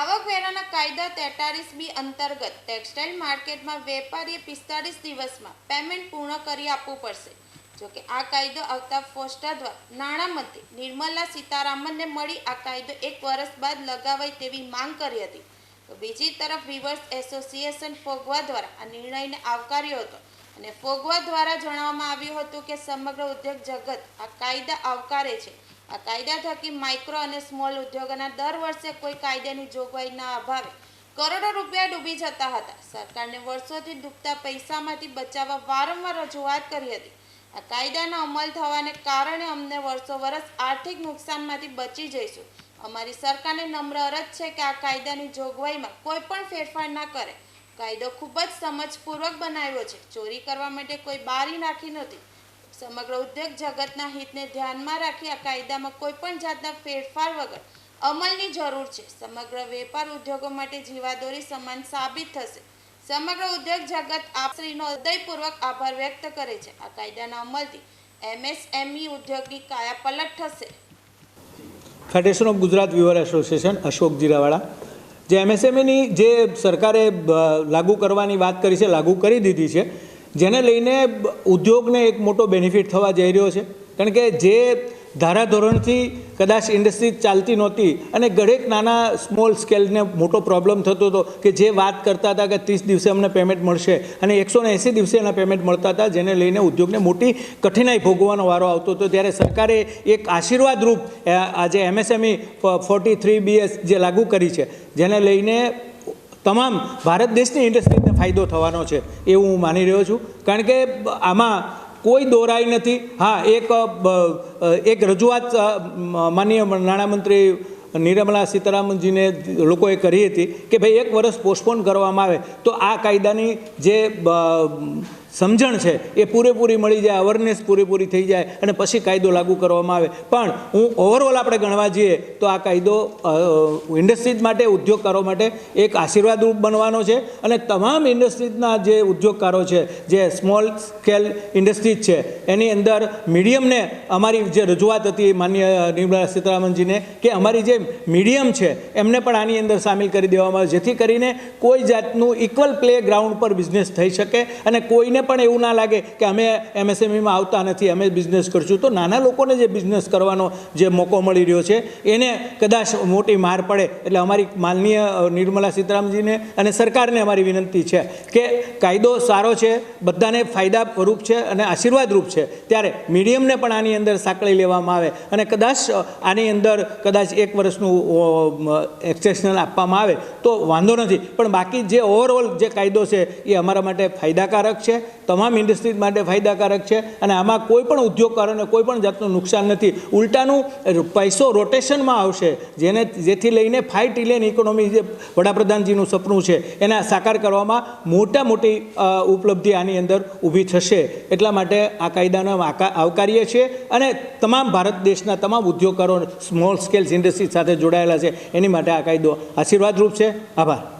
આવકવેરાના કાયદા તેતાલીસ બી અંતર્ગત ટેક્સટાઇલ માર્કેટમાં વેપારીએ પિસ્તાળીસ દિવસમાં પેમેન્ટ પૂર્ણ કરી આપવું પડશે. જોકે આ કાયદો આવતા ફોસ્ટા દ્વારા નાણામંત્રી નિર્મલા સીતારામનને મળી આ કાયદો એક વર્ષ બાદ લગાવાય તેવી માંગ કરી હતી. તો બીજી તરફ રિવર્સ એસોસિએશન ફોગવા દ્વારા આ નિર્ણયને આવકાર્યો હતો અને ફોગવા દ્વારા જણાવવામાં આવ્યું હતું કે સમગ્ર ઉદ્યોગ જગત આ કાયદા આવકારે છે. આ કાયદા થકી માઇક્રો અને સ્મોલ ઉદ્યોગોના દર વર્ષે કોઈ કાયદાની જોગવાઈના અભાવે કરોડો રૂપિયા ડૂબી જતા હતા. સરકારને વર્ષોથી ડૂબતા પૈસામાંથી બચાવવા વારંવાર રજૂઆત કરી હતી. આ કાયદાના અમલ થવાને કારણે અમને વર્ષો વર્ષ આર્થિક નુકસાનમાંથી બચી જઈશું. અમારી સરકારને નમ્ર અરજ છે કે આ કાયદાની જોગવાઈમાં કોઈ પણ ફેરફાર ના કરે. કાયદો ખૂબ જ સમજપૂર્વક બનાવ્યો છે. ચોરી કરવા માટે કોઈ બારી નાખી નથી. સમગ્ર ઉદ્યોગ જગતના હિતને ધ્યાનમાં રાખી આ કાયદામાં કોઈ પણ જાતના ફેરફાર વગર અમલની જરૂર છે. સમગ્ર વેપાર ઉદ્યોગો માટે જીવાદોરી સમાન સાબિત થશે. સમગ્ર ઉદ્યોગ જગત આપશ્રીનો હૃદયપૂર્વક આભાર વ્યક્ત કરે છે. આ કાયદાના અમલથી એમએસએમઈ ઉદ્યોગની કાયાપલટ થશે. Federation of Gujarat weaver association Ashok Jirawala જે એમએસએમઈની જે સરકારે લાગુ કરવાની વાત કરી છે, લાગુ કરી દીધી છે જેને લઈને ઉદ્યોગને એક મોટો બેનિફિટ થવા જઈ રહ્યો છે. કારણ કે જે ધારાધોરણથી કદાચ ઇન્ડસ્ટ્રી ચાલતી નહોતી અને દરેક નાના સ્મોલ સ્કેલને મોટો પ્રોબ્લેમ થતો હતો કે જે વાત કરતા હતા કે ત્રીસ દિવસે અમને પેમેન્ટ મળશે અને એકસો ને એંસી દિવસે એના પેમેન્ટ મળતા હતા, જેને લઈને ઉદ્યોગને મોટી કઠિનાઈ ભોગવવાનો વારો આવતો હતો. ત્યારે સરકારે એક આશીર્વાદરૂપ આજે એમએસએમઈ ફોર્ટી થ્રી બીએસ જે લાગુ કરી છે, જેને લઈને તમામ ભારત દેશની ઇન્ડસ્ટ્રીને ફાયદો થવાનો છે, એવું હું માની રહ્યો છું. કારણ કે આમાં કોઈ દોરાઈ નથી. હા, એક એક રજૂઆત માનીય નાણામંત્રી નિર્મલા સીતારામનજીને લોકોએ કરી હતી કે ભાઈ એક વર્ષ પોસ્ટપોન કરવામાં આવે. તો આ કાયદાની જે સમજણ છે. એ પૂરેપૂરી મળી જાય અવેરનેસ પૂરેપૂરી થઈ જાય અને પછી કાયદો લાગુ કરવામાં આવે. પણ હું ઓવરઓલ આપણે ગણવા જઈએ તો આ કાયદો ઇન્ડસ્ટ્રીઝ માટે, ઉદ્યોગકારો માટે એક આશીર્વાદરૂપ બનવાનો છે અને તમામ ઇન્ડસ્ટ્રીઝના જે ઉદ્યોગકારો છે, જે સ્મોલ સ્કેલ ઇન્ડસ્ટ્રીઝ છે, એની અંદર મીડિયમને અમારી જે રજૂઆત હતી માન્ય નિર્મલા સીતારામનજીને કે અમારી જે મીડિયમ છે, એમને પણ આની અંદર સામેલ કરી દેવામાં આવે. જેથી કરીને કોઈ જાતનું ઇક્વલ પ્લે ગ્રાઉન્ડ પર બિઝનેસ થઈ શકે અને કોઈને પણ એવું ના લાગે કે અમે એમએસએમઈમાં આવતા નથી, અમે બિઝનેસ કરશું. તો નાના લોકોને જે બિઝનેસ કરવાનો જે મોકો મળી રહ્યો છે, એને કદાચ મોટી માર પડે. એટલે અમારી માનનીય નિર્મલા સીતારામજીને અને સરકારને અમારી વિનંતી છે કે કાયદો સારો છે, બધાને ફાયદારૂપ છે અને આશીર્વાદરૂપ છે. ત્યારે મીડિયમને પણ આની અંદર સાંકળી લેવામાં આવે અને કદાચ આની અંદર કદાચ એક વર્ષનું એક્સેશનલ આપવામાં આવે તો વાંધો નથી. પણ બાકી જે ઓવરઓલ જે કાયદો છે, એ અમારા માટે ફાયદાકારક છે તમામ ઇન્ડસ્ટ્રીઝ માટે ફાયદાકારક છે અને આમાં કોઈ પણ ઉદ્યોગકારોને કોઈ પણ જાતનું નુકસાન નથી. ઉલટાનું પૈસો રોટેશનમાં આવશે, જેને, જેથી લઈને ફાઇવ ટ્રિલિયન ઇકોનોમી જે વડાપ્રધાનજીનું સપનું છે, એને સાકાર કરવામાં મોટા મોટી ઉપલબ્ધિ આની અંદર ઊભી થશે. એટલા માટે આ કાયદાને આવકારીએ છીએ અને તમામ ભારત દેશના તમામ ઉદ્યોગકારો સ્મોલ સ્કેલ્સ ઇન્ડસ્ટ્રી સાથે જોડાયેલા છે. એની માટે આ કાયદો આશીર્વાદરૂપ છે. આભાર.